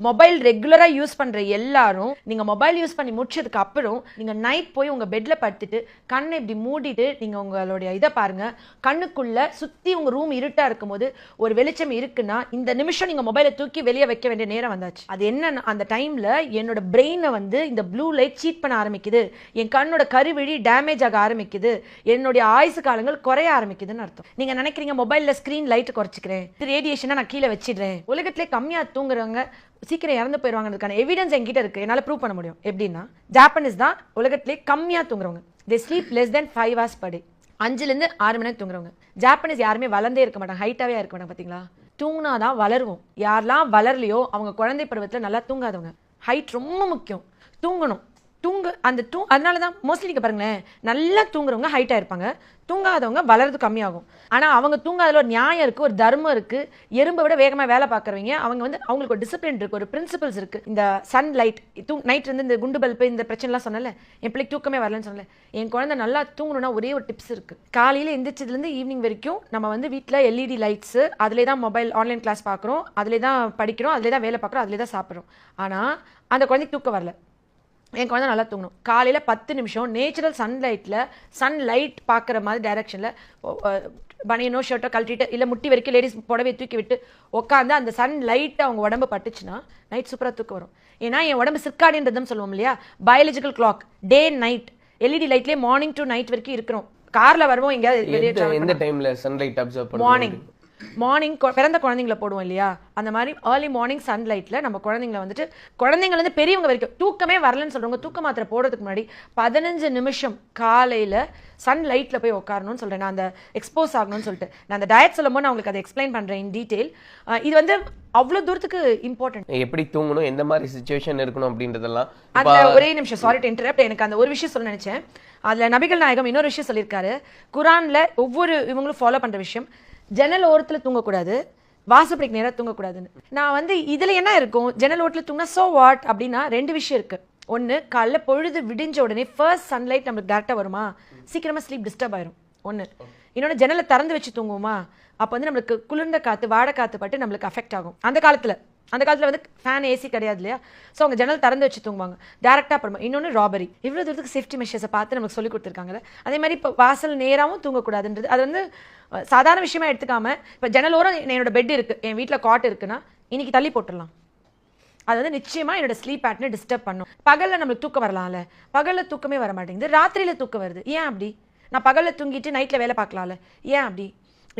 Mobile ரெகுலராக use பண்ணுற எல்லாரும் நீங்கள் மொபைல் யூஸ் பண்ணி முடிச்சதுக்கு அப்புறம் நீங்கள் நைட் போய் உங்கள் பெட்டில் படுத்துட்டு கண்ணை இப்படி மூடிட்டு நீங்கள் உங்களுடைய இதை பாருங்கள் கண்ணுக்குள்ளே சுற்றி உங்கள் ரூம் இருட்டாக இருக்கும்போது ஒரு வெளிச்சம் இருக்குன்னா இந்த நிமிஷம் நீங்கள் மொபைலை தூக்கி வெளியே வைக்க வேண்டிய நேரம் வந்தாச்சு. அது என்ன அந்த டைமில் என்னோட பிரெயினை வந்து இந்த ப்ளூ லைட் சீட் பண்ண ஆரம்பிக்குது. என் கண்ணோட கருவிழி டேமேஜ் ஆக ஆரம்பிக்குது. என்னுடைய ஆயுசு காலங்கள் குறைய ஆரம்பிக்குதுன்னு அர்த்தம். நீங்கள் நினைக்கிறீங்க மொபைலில் ஸ்க்ரீன் லைட்டு குறைச்சிக்கிறேன். ரேடியேஷனை நான் கீழே வச்சிடுறேன். உலகத்திலே கம்மியாக தூங்குறவங்க சீக்கிரம் இறந்து போயிடுவாங்கிறதுக்கான எவிடன்ஸ் என்கிட்ட இருக்குது என்னால் ப்ரூவ் பண்ண முடியும். எப்படின்னா ஜாப்பனீஸ் தான் உலகத்திலே கம்மியாக தூங்குறவங்க. They sleep less than five hours per day அஞ்சுலேருந்து ஆறு மணி நேரம் தூங்குறவங்க. ஜாப்பனீஸ் யாருமே வளர்ந்தே இருக்க மாட்டாங்க. ஹைட்டாகவே இருக்க மாட்டாங்க பார்த்தீங்களா தூங்கினா தான் வளருவோம். யாரெல்லாம் வளரலையோ அவங்க குழந்தை பருவத்தில் நல்லா தூங்காதவங்க. ஹைட் ரொம்ப முக்கியம். தூங்கணும். தூங்கு அந்த தூ அதனால தான் மோஸ்ட்லி நீங்கள் பாருங்களேன் நல்லா தூங்குறவங்க ஹைட்டாக இருப்பாங்க. தூங்காதவங்க வளர்றது கம்மியாகும். ஆனால் அவங்க தூங்காதல ஒரு நியாயம் இருக்குது ஒரு தர்மம் இருக்குது எறும்பை விட வேகமாக வேலை பார்க்குறவங்க அவங்க வந்து அவங்களுக்கு ஒரு டிசிப்ளின் இருக்குது ஒரு பிரின்சிபல்ஸ் இருக்குது இந்த சன் லைட் தூ நைட் இருந்து இந்த குண்டு பல்பு இந்த பிரச்சனைலாம் சொன்னல என் பிள்ளைக்கு தூக்கமே வரலன்னு சொன்னல என் குழந்தை நல்லா தூங்கணும்னா ஒரே ஒரு டிப்ஸ் இருக்குது காலையில் எந்திரிச்சதுலேருந்து ஈவினிங் வரைக்கும் நம்ம வந்து வீட்டில் எல்இடி லைட்ஸு அதிலே தான் மொபைல் ஆன்லைன் கிளாஸ் பார்க்குறோம் அதிலே தான் படிக்கிறோம் அதிலே தான் வேலை பார்க்குறோம் அதிலே தான் சாப்பிட்றோம். ஆனால் அந்த குழந்தைக்கு தூக்கம் வரல. என் குழந்தை நல்லா தூங்கணும். காலையில் பத்து நிமிஷம் நேச்சுரல் சன்லைட்டில் சன் லைட் பார்க்குற மாதிரி டைரக்ஷனில் பனியனோ ஷர்ட்டோ கழட்டிட்டு இல்லை முட்டி வரைக்கும் லேடிஸ் புடவை தூக்கி விட்டு உட்காந்து அந்த சன் லைட்டை அவங்க உடம்பு பட்டுச்சுன்னா நைட் சூப்பராக தூக்கம் வரும். ஏன்னா என் உடம்பு சிற்காடின்றதும் சொல்லுவோம் இல்லையா? Biological clock day night LED லைட்லேயே morning to night வரைக்கும் இருக்கிறோம். காரில் வருவோம் எங்கேயாவது வெளியே சன்லைட் மார்னிங் மார்னிங் பிறந்த குழந்தைங்கள போடுவோம் இல்லையா? அந்த மாதிரி ஏர்லி மார்னிங் சன்லைட்டில் நம்ம குழந்தைங்கள வந்துட்டு குழந்தைங்கலேருந்து பெரியவங்க வரைக்கும் தூக்கமே வரலன்னு சொல்கிறவங்க தூக்க மாத்திரை போடுறதுக்கு முன்னாடி பதினஞ்சு நிமிஷம் காலையில் சன்லைட்டில் போய் உட்காரணும்னு சொல்கிறேன் நான் அந்த எக்ஸ்போஸ் ஆகணும்னு சொல்லிட்டு. நான் அந்த டயட் சொல்லும்போது நான் உங்களுக்கு அதை எக்ஸ்பிளைன் பண்ணுறேன் இன் டீட்டெயில் இது வந்து அவ்வளோ தூரத்துக்கு இம்பார்ட்டன்ட் எப்படி தூங்கணும் எந்த மாதிரி சுச்சுவேஷன் இருக்கணும் அப்படின்றதெல்லாம் அந்த ஒரே நிமிஷம் சாரி டு இன்டரப்ட் எனக்கு அந்த ஒரு விஷயம் சொல்ல நினைச்சேன். அதுல நபிகள் நாயகம் இன்னொரு விஷயம் சொல்லியிருக்காரு. குரான்ல ஒவ்வொரு இவங்களும் ஃபாலோ பண்ற விஷயம். ஜன்னல் ஓரத்தில் தூங்கக்கூடாது. வாசப்படிக்கு நேராக தூங்கக்கூடாதுன்னு. நான் வந்து இதில் என்ன இருக்கும்? ஜன்னல் ஓரத்தில் தூங்கினா சோ வாட் அப்படின்னா ரெண்டு விஷயம் இருக்குது ஒன்று காலைல பொழுது விடிஞ்ச உடனே ஃபர்ஸ்ட் சன்லைட் நம்மளுக்கு டேரெக்டாக வருமா? சீக்கிரமாக ஸ்லீப் டிஸ்டர்ப் ஆயிரும். ஒன்று இன்னொன்று ஜன்னலை திறந்து வச்சு தூங்குவோமா? அப்போ வந்து நம்மளுக்கு குளிர்ந்த காற்று வாடை காற்று பட்டு நம்மளுக்கு அஃபெக்ட் ஆகும். அந்த காலத்தில். அந்த காலத்தில் வந்து ஃபேன் ஏசி கிடையாது இல்லையா? ஸோ அவங்க ஜன்னல் திறந்து வச்சு தூங்குவாங்க. டேரெக்டாக அப்புறமா இன்னொன்று ராபரி இவ்வளோ தூரத்துக்கு சேஃப்டி மெஷர்ஸை பார்த்து நமக்கு சொல்லி கொடுத்துருக்காங்கல்ல? அதே மாதிரி இப்போ வாசல் நேராகவும் தூங்கக்கூடாதுன்றது. அது வந்து சாதாரண விஷயமா எடுத்துக்காம இப்போ ஜன்னலோரம் என்னோட பெட் இருக்குது என் வீட்டில் காட் இருக்குன்னா இன்றைக்கி தள்ளி போட்டுடலாம். அது வந்து நிச்சயமாக என்னோட ஸ்லீப் பேட்டர்னை டிஸ்டர்ப் பண்ணும். பகலில் நம்மளுக்கு தூக்கம் வரலாம்ல? பகலில் தூக்கமே வர மாட்டேங்குது. ராத்திரியில் தூக்கம் வருது. ஏன் அப்படி? நான் பகலில் தூங்கிட்டு நைட்டில் வேலை பார்க்கலாம்ல? ஏன் அப்படி?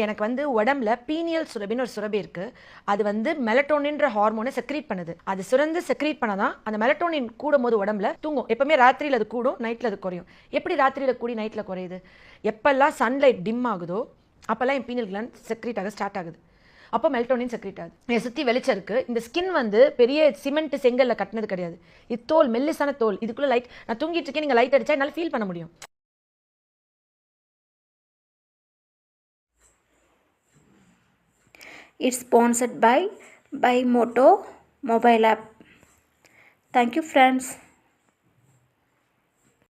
எனக்கு வந்து உடம்புல பீனியல் சுரபின்னு ஒரு சுரபி இருக்கு. அது வந்து மெலட்டோனின்ற ஹார்மோனை செக்ரீட் பண்ணுது. அது சுரந்து செக்ரீட் பண்ணாதான் அந்த மெலட்டோனின் கூடும் போது உடம்புல தூங்கும். எப்பவுமே ராத்திரியில் அது கூடும் நைட்டில் அது குறையும். எப்படி ராத்திரியில் கூடி நைட்டில் குறையுது? எப்பெல்லாம் சன்லைட் டிம் ஆகுதோ அப்போல்லாம் என் பீனியல் கிளாண்ட் செக்ரீட் ஆக ஸ்டார்ட் ஆகுது. அப்போ மெல்டோனின் செக்ரீட் ஆகுது. என் சுற்றி வெளிச்சம் இருக்கு. இந்த ஸ்கின் வந்து பெரிய சிமெண்ட் செங்கல்ல கட்டினது கிடையாது. இது தோல் மெல்லிசான தோல். இதுக்குள்ளே லைட் நான் தூங்கிட்டு இருக்கேன் நீங்கள் லைட் அடிச்சா என்னால் ஃபீல் பண்ண முடியும். It's sponsored by Bimoto mobile app. Thank you friends.